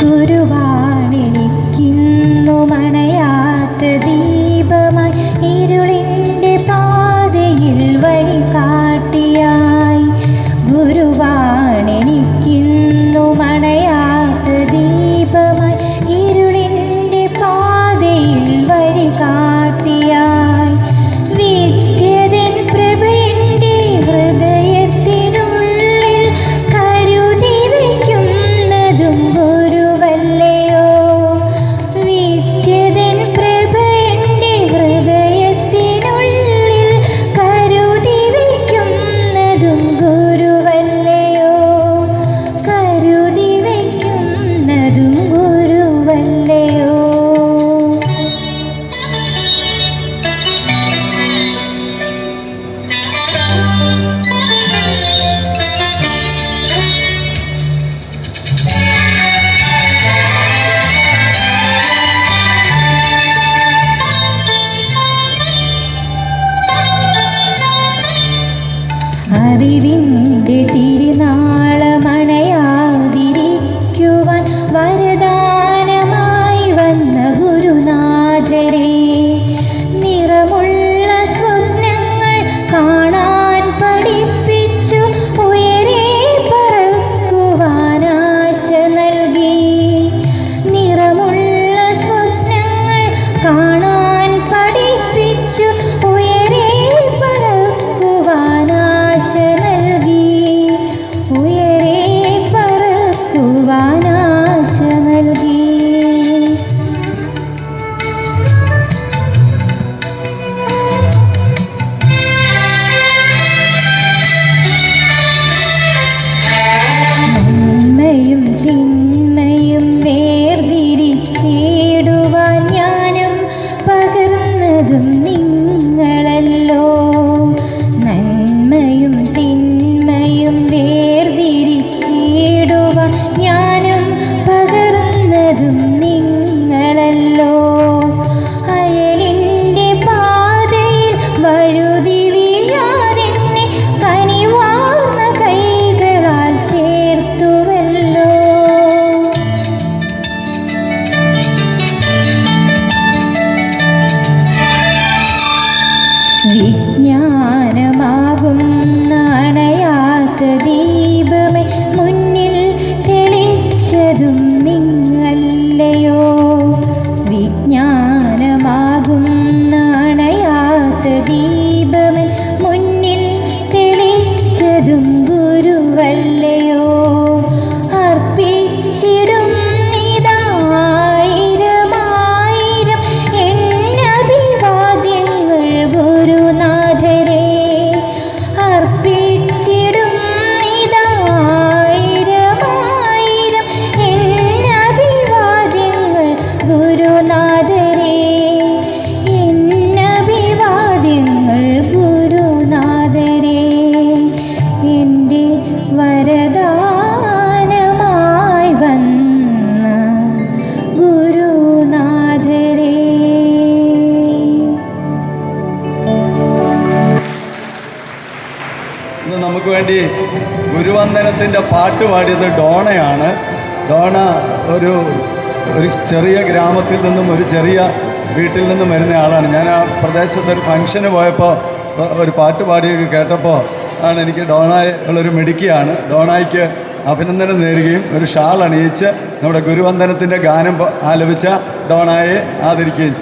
ഗുരുവാണെനിക്കിന്നു മണയാത്ത ദീപമായി പാതയിൽ വഴി കാട്ടിയായി മണയാത്ത ദീപമായി അറിവിന്റെ തിരുനാളമണയാതിരിക്കുവാൻ नसीब ഇന്ന് നമുക്ക് വേണ്ടി ഗുരുവന്ദനത്തിന്റെ പാട്ട് പാടിയത് ഡോണയാണ്. ഡോണ ഒരു ഒരു ചെറിയ ഗ്രാമത്തിൽ നിന്നും ഒരു ചെറിയ വീട്ടിൽ നിന്നും വരുന്ന ആളാണ്. ഞാൻ ആ പ്രദേശത്ത് ഒരു ഫംഗ്ഷന് പോയപ്പോൾ ഒരു പാട്ട് പാടിയൊക്കെ കേട്ടപ്പോൾ ആണ് എനിക്ക് ഡോണായ ഉള്ളൊരു മിടുക്കിയാണ്. ഡോണായിക്ക് അഭിനന്ദനം നേരുകയും ഒരു ഷാൾ അണിയിച്ച് നമ്മുടെ ഗുരുവന്ദനത്തിന്റെ ഗാനം ആലപിച്ച ഡോണായെ ആദരിക്കുകയും